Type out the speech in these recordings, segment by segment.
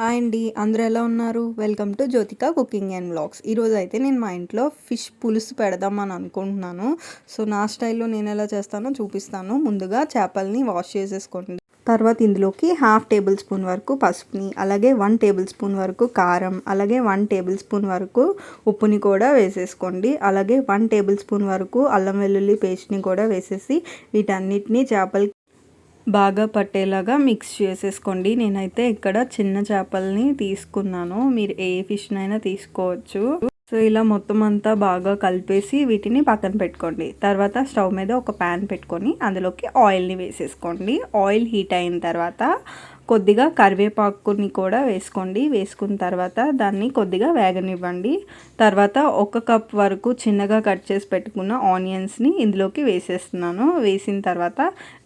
Hi అండి అందరూ ఎలా ఉన్నారు? Welcome to Jyothika cooking and blogs ఈరోజు అయితే నేను మా ఇంట్లో ఫిష్ పులుసు పెడదామని అనుకుంటున్నాను. సో నా స్టైల్లో నేను ఎలా చేస్తానో చూపిస్తాను. ముందుగా చేపల్ని వాష్ చేసేసుకోండి. తర్వాత ఇందులోకి హాఫ్ టేబుల్ స్పూన్ వరకు పసుపుని అలాగే వన్ టేబుల్ స్పూన్ వరకు కారం అలాగే వన్ టేబుల్ స్పూన్ వరకు ఉప్పుని కూడా వేసేసుకోండి. అలాగే వన్ టేబుల్ స్పూన్ వరకు అల్లం వెల్లుల్లి పేస్ట్ని కూడా వేసేసి వీటన్నిటిని చేపలు బాగా పట్టేలాగా మిక్స్ చేసేసుకోండి. నేనైతే ఇక్కడ చిన్న చేపల్ని తీసుకున్నాను. మీరు ఏ ఫిష్నైనా తీసుకోవచ్చు. సో ఇలా మొత్తం అంతా బాగా కలిపేసి వీటిని పక్కన పెట్టుకోండి. తర్వాత స్టవ్ మీద ఒక ప్యాన్ పెట్టుకొని అందులోకి ఆయిల్ని వేసేసుకోండి. ఆయిల్ హీట్ అయిన తర్వాత కొద్దిగా కరివేపాకుని కూడా వేసుకోండి. వేసుకున్న తర్వాత దాన్ని కొద్దిగా వేగనివ్వండి. తర్వాత ఒక కప్ వరకు చిన్నగా కట్ చేసి పెట్టుకున్న ఆనియన్స్ని ఇందులోకి వేసేస్తున్నాను. వేసిన తర్వాత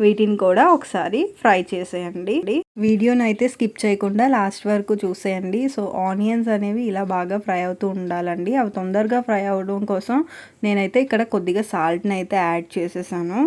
వీటిని కూడా ఒకసారి ఫ్రై చేసేయండి. వీడియోని అయితే స్కిప్ చేయకుండా లాస్ట్ వరకు చూసేయండి. సో ఆనియన్స్ అనేవి ఇలా బాగా ఫ్రై అవుతూ ఉండాలండి. అవి తొందరగా ఫ్రై అవ్వడం కోసం నేనైతే ఇక్కడ కొద్దిగా సాల్ట్ని అయితే యాడ్ చేసేసాను.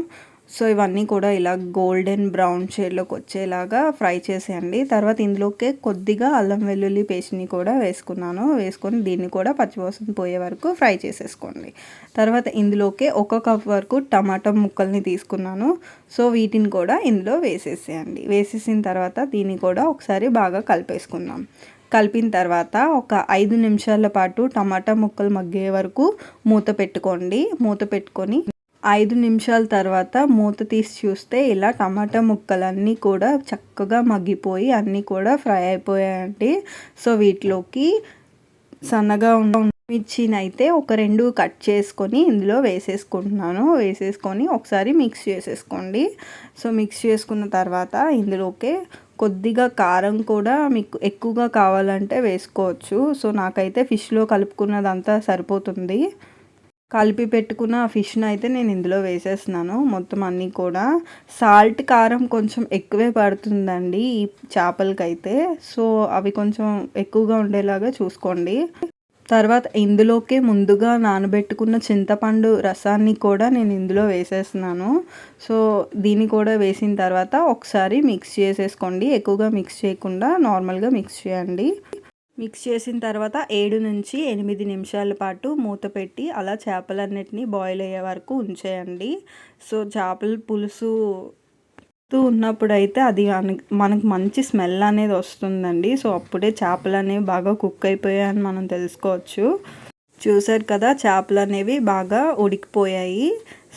సో ఇవన్నీ కూడా ఇలా గోల్డెన్ బ్రౌన్ షేడ్లోకి వచ్చేలాగా ఫ్రై చేసేయండి. తర్వాత ఇందులోకే కొద్దిగా అల్లం వెల్లుల్లి పేస్ట్ని కూడా వేసుకున్నాను. వేసుకొని దీన్ని కూడా పచ్చివాసన పోయే వరకు ఫ్రై చేసేసుకోండి. తర్వాత ఇందులోకే ఒక కప్ వరకు టమాటా ముక్కల్ని తీసుకున్నాను. సో వీటిని కూడా ఇందులో వేసేసేయండి. వేసేసిన తర్వాత దీన్ని కూడా ఒకసారి బాగా కలిపేసుకుందాం. కలిపిన తర్వాత ఒక ఐదు నిమిషాల పాటు టమాటా ముక్కలు మగ్గే వరకు మూత పెట్టుకోండి. మూత పెట్టుకొని ఐదు నిమిషాల తర్వాత మూత తీసి చూస్తే ఇలా టమాటా ముక్కలన్నీ కూడా చక్కగా మగ్గిపోయి అన్నీ కూడా ఫ్రై అయిపోయాయండి. సో వీటిలోకి సన్నగా ఉన్న మిర్చినైతే ఒక రెండు కట్ చేసుకొని ఇందులో వేసేసుకుంటున్నాను. వేసేసుకొని ఒకసారి మిక్స్ చేసేసుకోండి. సో మిక్స్ చేసుకున్న తర్వాత ఇందులోకి కొద్దిగా కారం కూడా మీకు ఎక్కువగా కావాలంటే వేసుకోవచ్చు. సో నాకైతే ఫిష్లో కలుపుకున్నదంతా సరిపోతుంది. కలిపి పెట్టుకున్న ఫిష్ని అయితే నేను ఇందులో వేసేస్తున్నాను. మొత్తం అన్నీ కూడా సాల్ట్ కారం కొంచెం ఎక్కువే పడుతుందండి ఈ చేపలకైతే. సో అవి కొంచెం ఎక్కువగా ఉండేలాగా చూసుకోండి. తర్వాత ఇందులోకే ముందుగా నానబెట్టుకున్న చింతపండు రసాన్ని కూడా నేను ఇందులో వేసేస్తున్నాను. సో దీన్ని కూడా వేసిన తర్వాత ఒకసారి మిక్స్ చేసేసుకోండి. ఎక్కువగా మిక్స్ చేయకుండా నార్మల్గా మిక్స్ చేయండి. మిక్స్ చేసిన తర్వాత ఏడు నుంచి ఎనిమిది నిమిషాల పాటు మూత పెట్టి అలా చేపలన్నిటినీ బాయిల్ అయ్యే వరకు ఉంచేయండి. సో చేపల పులుసు ఉన్నప్పుడైతే అది మనకు మంచి స్మెల్ అనేది వస్తుందండి. సో అప్పుడే చేపలు అనేవి బాగా కుక్ అయిపోయాయని మనం తెలుసుకోవచ్చు. చూసారు కదా చేపలు అనేవి బాగా ఉడికిపోయాయి.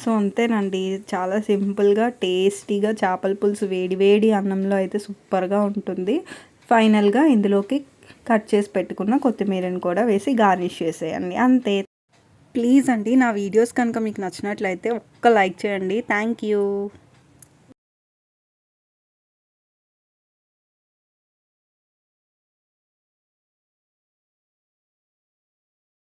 సో అంతేనండి. చాలా సింపుల్గా టేస్టీగా చేపల పులుసు వేడి వేడి అన్నంలో అయితే సూపర్గా ఉంటుంది. ఫైనల్గా ఇందులోకి కట్ చేసి పెట్టుకున్న కొత్తిమీరని కూడా వేసి గార్నిష్ చేసేయండి. అంతే. ప్లీజ్ అండి నా వీడియోస్ కనుక మీకు నచ్చినట్లయితే ఒక్క లైక్ చేయండి. Thank you.